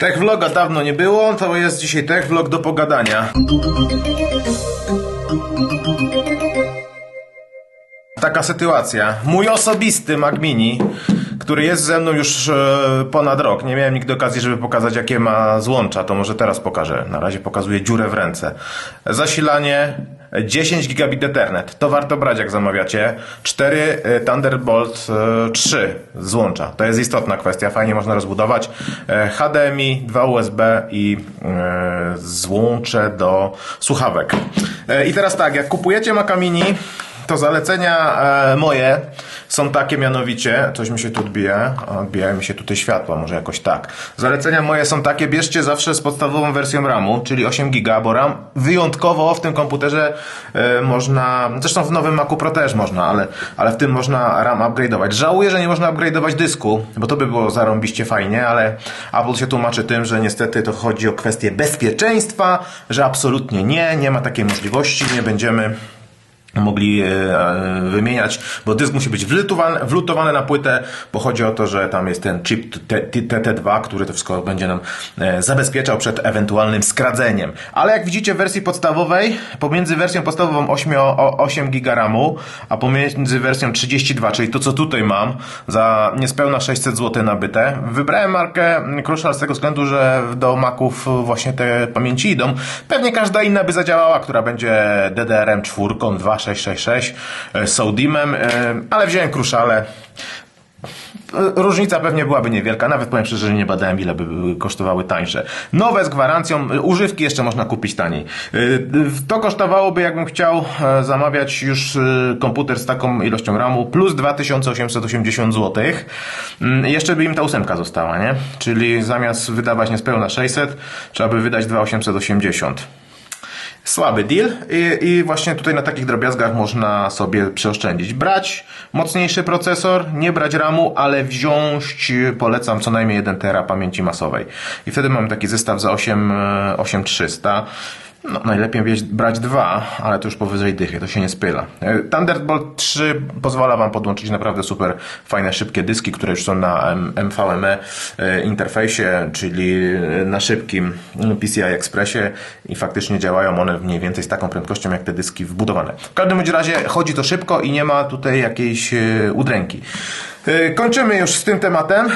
Tech vloga dawno nie było, to jest dzisiaj tech vlog do pogadania. Taka sytuacja. Mój osobisty Mac Mini, który jest ze mną już e, ponad rok. Nie miałem nigdy okazji, żeby pokazać, jakie ma złącza. To może teraz pokażę. Na razie pokazuję dziurę w ręce. Zasilanie 10 gigabit Ethernet. To warto brać, jak zamawiacie. 4 e, Thunderbolt e, 3 złącza. To jest istotna kwestia. Fajnie można rozbudować. E, HDMI, 2 USB i e, złącze do słuchawek. E, I teraz tak, jak kupujecie Maca Mini, to zalecenia e, moje są takie mianowicie, coś mi się tu odbija, odbijają mi się tutaj światła, może jakoś tak. Zalecenia moje są takie, bierzcie zawsze z podstawową wersją RAMu, czyli 8 GB, bo RAM wyjątkowo w tym komputerze e, można, zresztą w nowym Macu Pro też można, ale, ale w tym można RAM upgrade'ować. Żałuję, że nie można upgrade'ować dysku, bo to by było zarąbiście fajnie, ale Apple się tłumaczy tym, że niestety to chodzi o kwestię bezpieczeństwa, że absolutnie nie, nie ma takiej możliwości, nie będziemy mogli e, e, wymieniać, bo dysk musi być wlutowany, wlutowany na płytę, bo chodzi o to, że tam jest ten chip TT2, który to wszystko będzie nam e, zabezpieczał przed ewentualnym skradzeniem. Ale jak widzicie w wersji podstawowej, pomiędzy wersją podstawową 8, 8 GB RAMu, a pomiędzy wersją 32, czyli to co tutaj mam, za niespełna 600 zł nabyte, wybrałem markę Crucial z tego względu, że do Maców właśnie te pamięci idą. Pewnie każda inna by zadziałała, która będzie DDRM 4, 2, 666 Soudimem, e, e, ale wziąłem kruszale. E, różnica pewnie byłaby niewielka, nawet powiem szczerze, że nie badałem ile by kosztowały tańsze. Nowe z gwarancją, używki jeszcze można kupić taniej. To kosztowałoby, jakbym chciał zamawiać już komputer z taką ilością RAMu, plus 2880 zł. Mm, jeszcze by im ta ósemka została, nie? Czyli zamiast wydawać niespełna 600, trzeba by wydać 2880. Słaby deal I, i właśnie tutaj na takich drobiazgach można sobie przeoszczędzić. Brać mocniejszy procesor, nie brać RAMu, ale wziąć polecam co najmniej 1 tera pamięci masowej. I wtedy mamy taki zestaw za 8, e, 8300. No, najlepiej brać dwa, ale to już powyżej dychy, to się nie spyla. E, Thunderbolt 3 pozwala Wam podłączyć naprawdę super fajne, szybkie dyski, które już są na MVMe e, interfejsie, czyli e, na szybkim PCI Expressie i faktycznie działają one mniej więcej z taką prędkością jak te dyski wbudowane. W każdym razie chodzi to szybko i nie ma tutaj jakiejś udręki. Kończymy już z tym tematem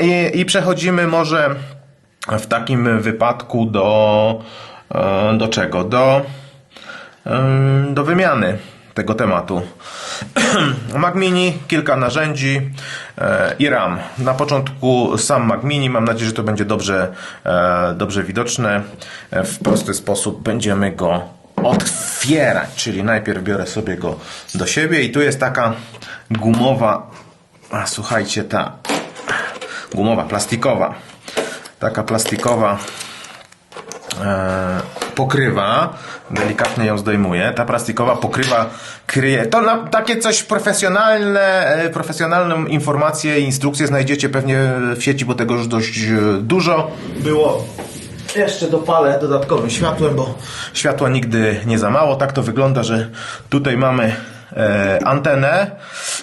i, i przechodzimy może w takim wypadku do, do czego? Do, do wymiany tego tematu. Mac Mini, kilka narzędzi e, i RAM. Na początku sam Mac Mini, mam nadzieję, że to będzie dobrze, e, dobrze widoczne. E, W prosty sposób będziemy go otwierać, czyli najpierw biorę sobie go do siebie i tu jest taka gumowa, a słuchajcie, ta gumowa, plastikowa, taka plastikowa e, pokrywa, delikatnie ją zdejmuję. Ta plastikowa pokrywa kryje. To na, takie coś profesjonalne, e, profesjonalną informację i instrukcję znajdziecie pewnie w sieci, bo tego już dość e, dużo było. Jeszcze dopalę dodatkowym światłem, bo światła nigdy nie za mało. Tak to wygląda, że tutaj mamy e, antenę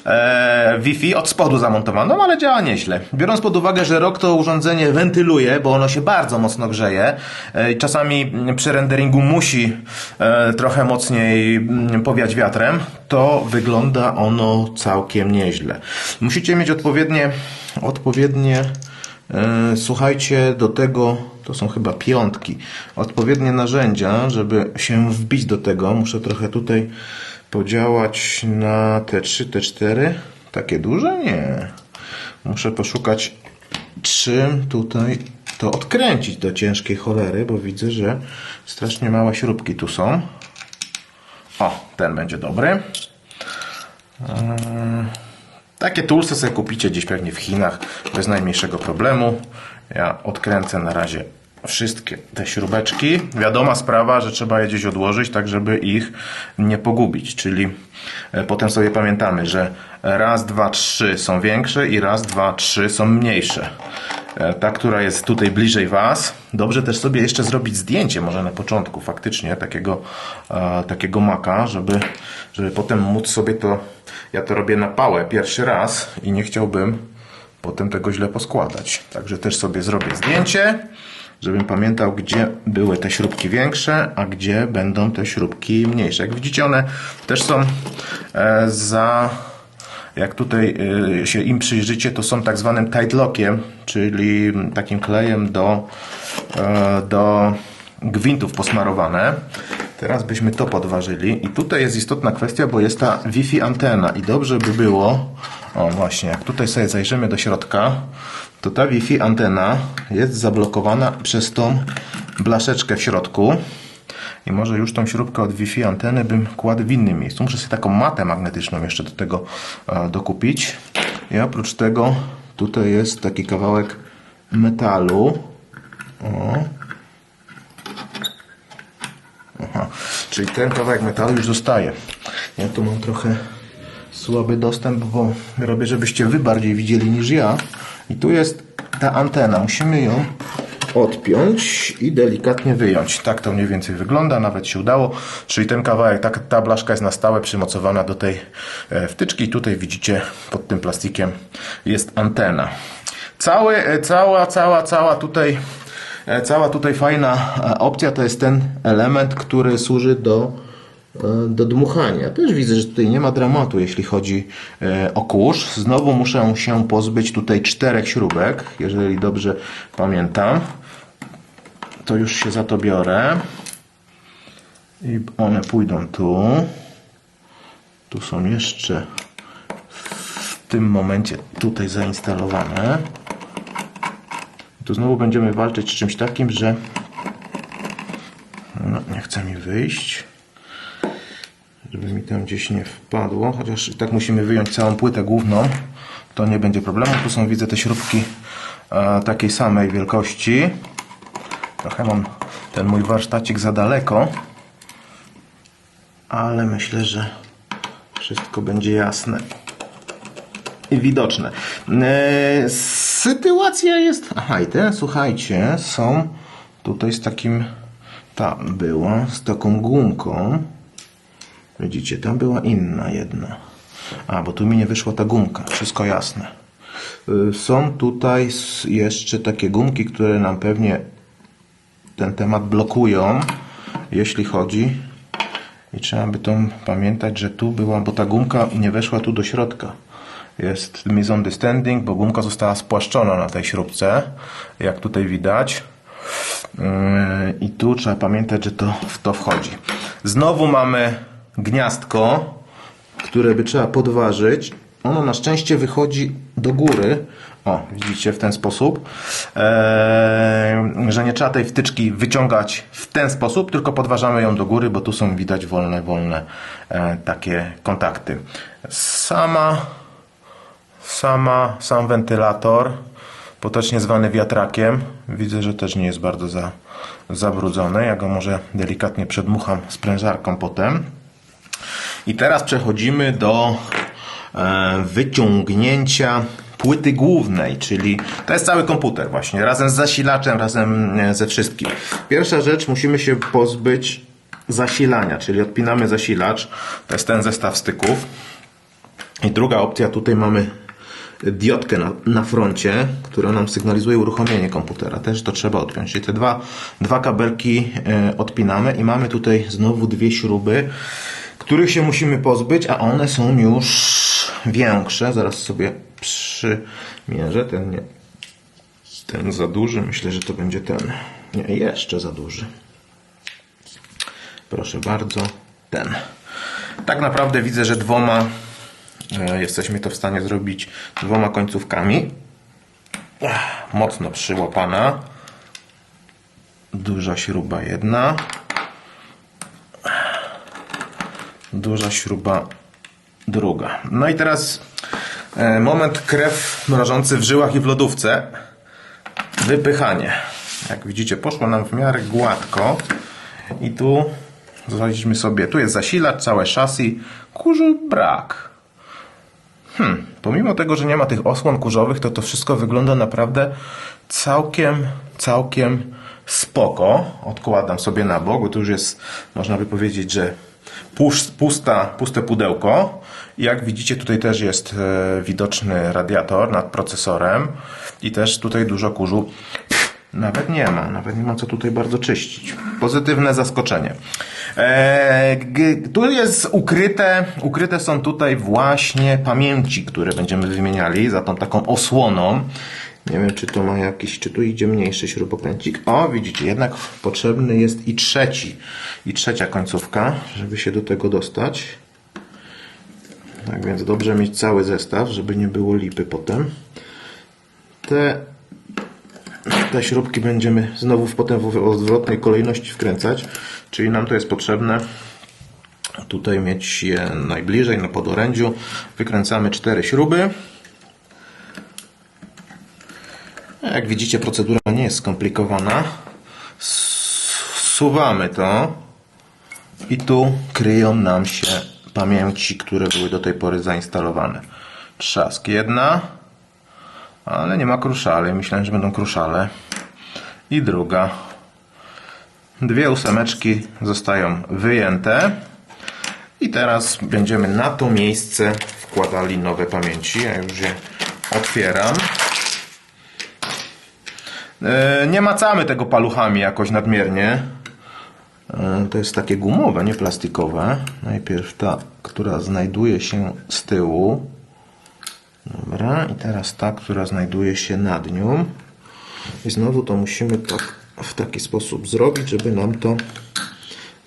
e, Wi-Fi od spodu zamontowaną, ale działa nieźle. Biorąc pod uwagę, że rok to urządzenie wentyluje, bo ono się bardzo mocno grzeje e, i czasami przy renderingu musi trochę mocniej mm, powiać wiatrem, to wygląda ono całkiem nieźle. Musicie mieć odpowiednie, odpowiednie słuchajcie, do tego to są chyba piątki, odpowiednie narzędzia, żeby się wbić do tego. Muszę trochę tutaj podziałać na T3, T4. Takie duże? Nie. Muszę poszukać czym tutaj to odkręcić do ciężkiej cholery, bo widzę, że strasznie małe śrubki tu są. O, ten będzie dobry. Eee, Takie toolsy sobie kupicie gdzieś pewnie w Chinach bez najmniejszego problemu. Ja odkręcę na razie wszystkie te śrubeczki. Wiadoma sprawa, że trzeba je gdzieś odłożyć, tak żeby ich nie pogubić. Czyli e, potem sobie pamiętamy, że raz, dwa, trzy są większe i raz, dwa, trzy są mniejsze. E, Ta, która jest tutaj bliżej Was. Dobrze też sobie jeszcze zrobić zdjęcie, może na początku faktycznie, takiego, takiego maka, żeby, żeby potem móc sobie to. Ja to robię na pałę pierwszy raz i nie chciałbym potem tego źle poskładać. Także też sobie zrobię zdjęcie, żebym pamiętał, gdzie były te śrubki większe, a gdzie będą te śrubki mniejsze. Jak widzicie, one też są e, za jak tutaj y, się im przyjrzycie, to są tak zwanym tight lockiem, czyli takim klejem do, e, do gwintów posmarowane. Teraz byśmy to podważyli i tutaj jest istotna kwestia, bo jest ta Wi-Fi antena i dobrze by było, o właśnie, jak tutaj sobie zajrzymy do środka, to ta Wi-Fi antena jest zablokowana przez tą blaszeczkę w środku. I może już tą śrubkę od Wi-Fi anteny bym kładł w innym miejscu. Muszę sobie taką matę magnetyczną jeszcze do tego e, dokupić. I oprócz tego tutaj jest taki kawałek metalu. O. Aha. Czyli ten kawałek metalu już zostaje. Ja tu mam trochę słaby dostęp, bo robię, żebyście wy bardziej widzieli niż ja. I tu jest ta antena. Musimy ją odpiąć i delikatnie wyjąć. Tak to mniej więcej wygląda, nawet się udało. Czyli ten kawałek, ta, ta blaszka jest na stałe przymocowana do tej e, wtyczki. Tutaj widzicie pod tym plastikiem jest antena. Cały, e, cała, cała, cała tutaj e, cała tutaj fajna opcja to jest ten element, który służy do do dmuchania. Też widzę, że tutaj nie ma dramatu, jeśli chodzi e, o kurz. Znowu muszę się pozbyć tutaj czterech śrubek, jeżeli dobrze pamiętam. To już się za to biorę. I one pójdą tu. Tu są jeszcze w tym momencie tutaj zainstalowane. Tu znowu będziemy walczyć z czymś takim, że no, nie chce mi wyjść żeby mi tam gdzieś nie wpadło, chociaż i tak musimy wyjąć całą płytę główną, to nie będzie problemu. Tu są, widzę, te śrubki e, takiej samej wielkości. Trochę mam ten mój warsztacik za daleko, ale myślę, że wszystko będzie jasne i widoczne. E, sytuacja jest... Aha, i te, słuchajcie, są tutaj z takim... Ta była z taką gumką. Widzicie, tam była inna jedna. A, bo tu mi nie wyszła ta gumka. Wszystko jasne. Y, Są tutaj jeszcze takie gumki, które nam pewnie ten temat blokują, jeśli chodzi. I trzeba by to pamiętać, że tu była, bo ta gumka nie weszła tu do środka. Jest misunderstanding, bo gumka została spłaszczona na tej śrubce, jak tutaj widać. Yy, I tu trzeba pamiętać, że to w to wchodzi. Znowu mamy gniazdko, które by trzeba podważyć. Ono na szczęście wychodzi do góry. O, widzicie w ten sposób, eee, że nie trzeba tej wtyczki wyciągać w ten sposób, tylko podważamy ją do góry, bo tu są widać wolne, wolne e, takie kontakty. Sama sama, sam wentylator, potocznie zwany wiatrakiem, widzę, że też nie jest bardzo za, zabrudzony. Ja go może delikatnie przedmucham sprężarką potem. I teraz przechodzimy do e, wyciągnięcia płyty głównej, czyli to jest cały komputer właśnie, razem z zasilaczem, razem e, ze wszystkim. Pierwsza rzecz, musimy się pozbyć zasilania, czyli odpinamy zasilacz, to jest ten zestaw styków. I druga opcja, tutaj mamy diodkę na, na froncie, która nam sygnalizuje uruchomienie komputera. Też to trzeba odpiąć. Czyli te dwa, dwa kabelki e, odpinamy i mamy tutaj znowu dwie śruby, których się musimy pozbyć, a one są już większe. Zaraz sobie przymierzę. Ten nie, ten za duży. Myślę, że to będzie ten. Nie, jeszcze za duży. Proszę bardzo, ten. Tak naprawdę widzę, że dwoma e, jesteśmy to w stanie zrobić dwoma końcówkami. Mocno przyłapana. Duża śruba jedna. Duża śruba druga. No i teraz e, moment krew mrożący w żyłach i w lodówce. Wypychanie. Jak widzicie, poszło nam w miarę gładko. I tu znaleźliśmy sobie, tu jest zasilacz, całe chassis. Kurzu brak. Hmm, pomimo tego, że nie ma tych osłon kurzowych, to to wszystko wygląda naprawdę całkiem, całkiem spoko. Odkładam sobie na bok, bo tu już jest, można by powiedzieć, że pusta, puste pudełko. Jak widzicie, tutaj też jest e, widoczny radiator nad procesorem i też tutaj dużo kurzu nawet nie ma, nawet nie ma co tutaj bardzo czyścić. Pozytywne zaskoczenie. E, g- tu jest ukryte, ukryte są tutaj właśnie pamięci, które będziemy wymieniali za tą taką osłoną. Nie wiem, czy to ma jakiś, czy tu idzie mniejszy śrubokręcik. O, widzicie, jednak potrzebny jest i trzeci, i trzecia końcówka, żeby się do tego dostać. Tak więc dobrze mieć cały zestaw, żeby nie było lipy potem. Te te śrubki będziemy znowu potem w odwrotnej kolejności wkręcać, czyli nam to jest potrzebne tutaj mieć je najbliżej na podorędziu. Wykręcamy cztery śruby. Jak widzicie procedura nie jest skomplikowana. Suwamy to i tu kryją nam się pamięci, które były do tej pory zainstalowane. Trzask jedna, ale nie ma kruszali. Myślałem, że będą kruszale. I druga. Dwie ósemeczki zostają wyjęte. I teraz będziemy na to miejsce wkładali nowe pamięci. Ja już je otwieram. E, Nie macamy tego paluchami jakoś nadmiernie. E, To jest takie gumowe, nie plastikowe. Najpierw ta, która znajduje się z tyłu. Dobra, i teraz ta, która znajduje się nad nią. I znowu to musimy tak w taki sposób zrobić, żeby nam to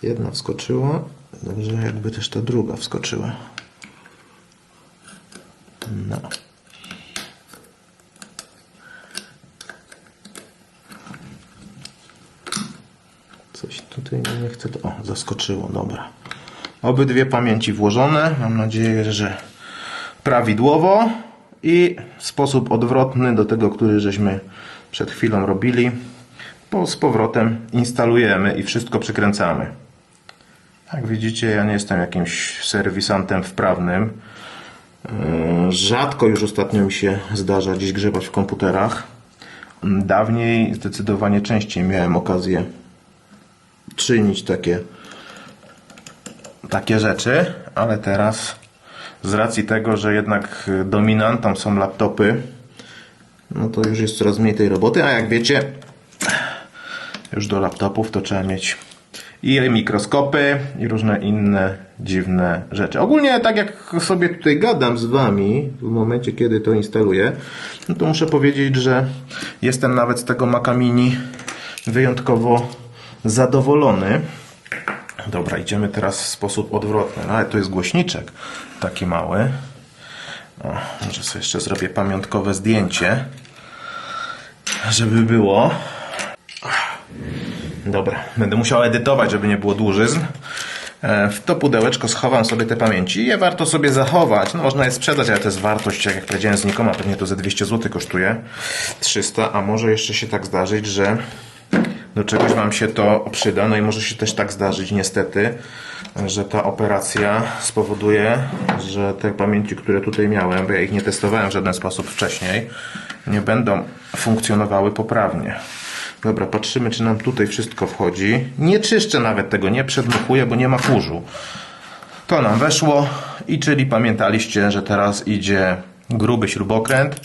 jedna wskoczyła. Dobrze, jakby też ta druga wskoczyła. No. Coś tutaj nie chce. O, zaskoczyło, dobra. Obydwie pamięci włożone. Mam nadzieję, że prawidłowo i sposób odwrotny do tego, który żeśmy przed chwilą robili. Po, z powrotem instalujemy i wszystko przykręcamy. Jak widzicie, ja nie jestem jakimś serwisantem wprawnym. Yy, Rzadko już ostatnio mi się zdarza gdzieś grzebać w komputerach. Dawniej zdecydowanie częściej miałem okazję czynić takie, takie rzeczy, ale teraz z racji tego, że jednak dominantą są laptopy, no to już jest coraz mniej tej roboty, a jak wiecie, już do laptopów to trzeba mieć i mikroskopy, i różne inne dziwne rzeczy. Ogólnie, tak jak sobie tutaj gadam z Wami w momencie, kiedy to instaluję, no to muszę powiedzieć, że jestem nawet z tego Maca Mini wyjątkowo zadowolony. Dobra, idziemy teraz w sposób odwrotny. No, ale to jest głośniczek taki mały. O, może sobie jeszcze zrobię pamiątkowe zdjęcie, żeby było. Dobra, będę musiał edytować, żeby nie było dłużyzn. E, W to pudełeczko schowam sobie te pamięci. Je warto sobie zachować. No, można je sprzedać, ale to jest wartość, jak powiedziałem, znikoma. Pewnie to ze 200 zł kosztuje. 300, a może jeszcze się tak zdarzyć, że do czegoś Wam się to przyda. No i może się też tak zdarzyć, niestety, że ta operacja spowoduje, że te pamięci, które tutaj miałem, bo ja ich nie testowałem w żaden sposób wcześniej, nie będą funkcjonowały poprawnie. Dobra, patrzymy, czy nam tutaj wszystko wchodzi. Nie czyszczę nawet tego, nie przedmuchuję, bo nie ma kurzu. To nam weszło i czyli pamiętaliście, że teraz idzie gruby śrubokręt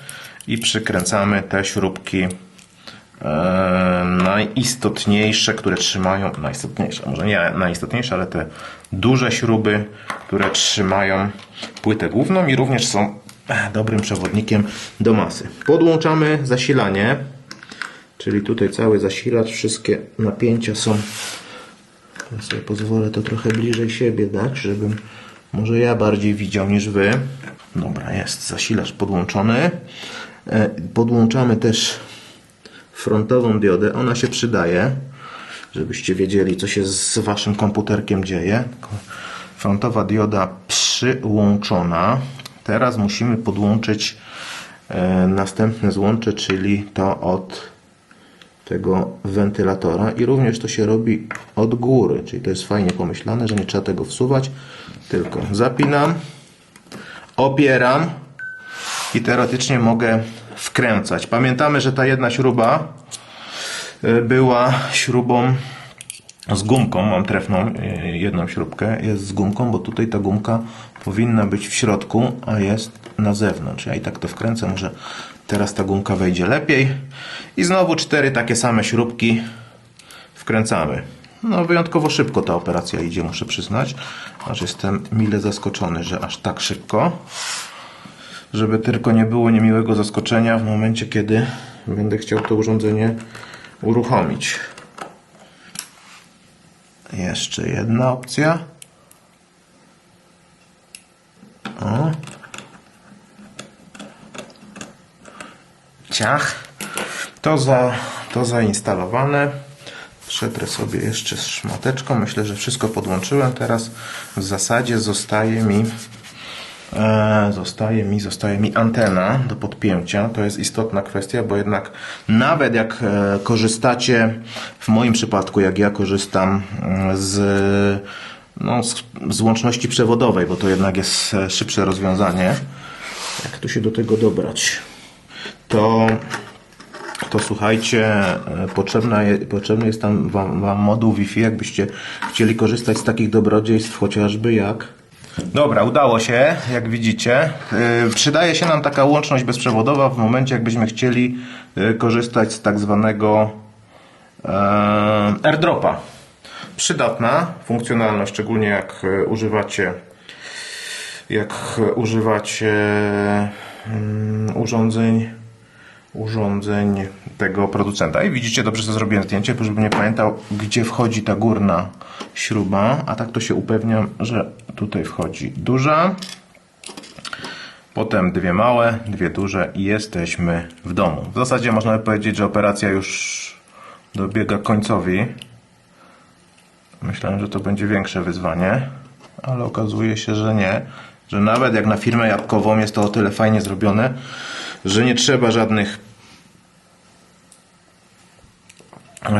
i przykręcamy te śrubki najistotniejsze, które trzymają, najistotniejsze, może nie najistotniejsze, ale te duże śruby, które trzymają płytę główną i również są e, dobrym przewodnikiem do masy. Podłączamy zasilanie, czyli tutaj cały zasilacz, wszystkie napięcia są ja sobie pozwolę to trochę bliżej siebie dać, żebym może ja bardziej widział niż wy. Dobra, jest zasilacz podłączony. E, Podłączamy też frontową diodę. Ona się przydaje, żebyście wiedzieli, co się z waszym komputerkiem dzieje. Frontowa dioda przyłączona. Teraz musimy podłączyć e, następne złącze, czyli to od tego wentylatora i również to się robi od góry, czyli to jest fajnie pomyślane, że nie trzeba tego wsuwać, tylko zapinam, opieram i teoretycznie mogę wkręcać. Pamiętamy, że ta jedna śruba y, była śrubą z gumką, mam trefną y, jedną śrubkę, jest z gumką, bo tutaj ta gumka powinna być w środku, a jest na zewnątrz. Ja i tak to wkręcę, może teraz ta gumka wejdzie lepiej. I znowu cztery takie same śrubki wkręcamy. No wyjątkowo szybko ta operacja idzie, muszę przyznać, aż jestem mile zaskoczony, że aż tak szybko. Żeby tylko nie było niemiłego zaskoczenia w momencie, kiedy będę chciał to urządzenie uruchomić. Jeszcze jedna opcja. O. Ciach. To, za, to zainstalowane. Przetrę sobie jeszcze z szmateczką. Myślę, że wszystko podłączyłem. Teraz w zasadzie zostaje mi zostaje mi, zostaje mi antena do podpięcia. To jest istotna kwestia, bo jednak nawet jak e, korzystacie, w moim przypadku, jak ja korzystam mm, z, no, z, z łączności przewodowej, bo to jednak jest e, szybsze rozwiązanie. Jak tu się do tego dobrać? To to słuchajcie, e, potrzebna je, potrzebny jest tam wam, wam moduł Wi-Fi, jakbyście chcieli korzystać z takich dobrodziejstw, chociażby jak. Dobra, udało się, jak widzicie. Yy, przydaje się nam taka łączność bezprzewodowa w momencie, jakbyśmy chcieli yy, korzystać z tak zwanego yy, airdropa. Przydatna funkcjonalność, szczególnie jak używacie jak używacie mm, urządzeń urządzeń tego producenta. I widzicie, dobrze że zrobiłem zdjęcie, żebym nie pamiętał, gdzie wchodzi ta górna śruba. A tak to się upewniam, że tutaj wchodzi duża. Potem dwie małe, dwie duże i jesteśmy w domu. W zasadzie można by powiedzieć, że operacja już dobiega końcowi. Myślałem, że to będzie większe wyzwanie, ale okazuje się, że nie. Że nawet jak na firmę jabłkową jest to o tyle fajnie zrobione, że nie trzeba żadnych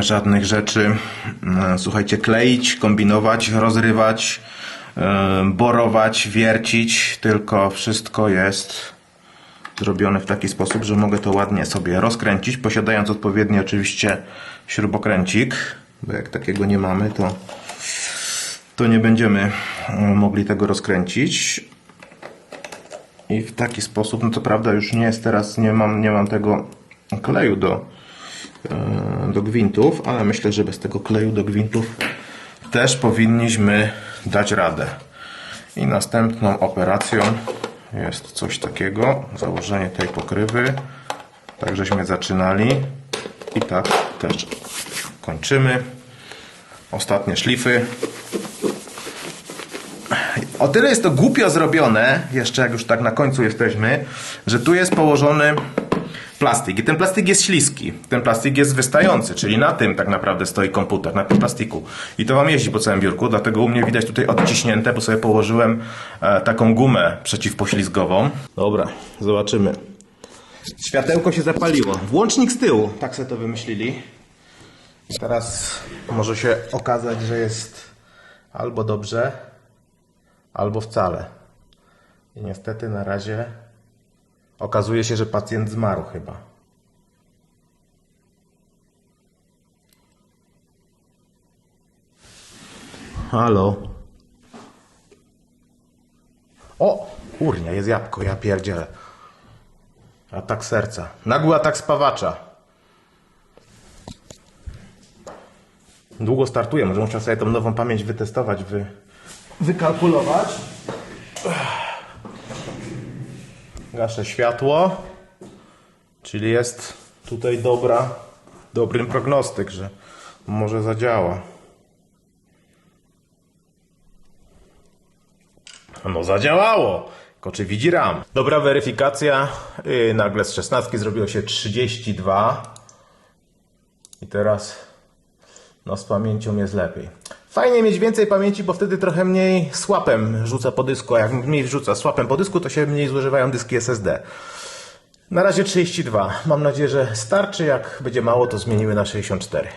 żadnych rzeczy, mm, słuchajcie, kleić, kombinować, rozrywać, e, borować, wiercić, tylko wszystko jest zrobione w taki sposób, że mogę to ładnie sobie rozkręcić, posiadając odpowiedni oczywiście śrubokręcik, bo jak takiego nie mamy, to, to nie będziemy e, mogli tego rozkręcić. I w taki sposób, no to prawda, już nie jest teraz, nie mam, nie mam tego kleju do, e, do gwintów, ale myślę, że bez tego kleju do gwintów też powinniśmy dać radę. I następną operacją jest coś takiego, założenie tej pokrywy. Tak żeśmy zaczynali i tak też kończymy. Ostatnie szlify. O tyle jest to głupio zrobione, jeszcze jak już tak na końcu jesteśmy, że tu jest położony plastik. I ten plastik jest śliski. Ten plastik jest wystający, czyli na tym tak naprawdę stoi komputer, na tym plastiku. I to wam jeździ po całym biurku, dlatego u mnie widać tutaj odciśnięte, bo sobie położyłem e, taką gumę przeciwpoślizgową. Dobra, zobaczymy. Światełko się zapaliło. Włącznik z tyłu, tak sobie to wymyślili. I teraz może się okazać, że jest albo dobrze, albo wcale. I niestety na razie okazuje się, że pacjent zmarł chyba. Halo. O! Kurnia, jest jabłko, ja pierdzielę. Atak serca. Nagły atak spawacza. Długo startuję, może muszę sobie tą nową pamięć wytestować, wy, wykalkulować. Gaszę światło, czyli jest tutaj dobra, dobrym prognostyk, że może zadziała. No zadziałało! Koczy widzi RAM. Dobra weryfikacja. Yy, nagle z 16 zrobiło się 32. I teraz no z pamięcią jest lepiej. Fajnie mieć więcej pamięci, bo wtedy trochę mniej słapem rzuca po dysku, a jak mniej rzuca słapem po dysku, to się mniej zużywają dyski SSD. Na razie 32. Mam nadzieję, że starczy. Jak będzie mało, to zmienimy na 64.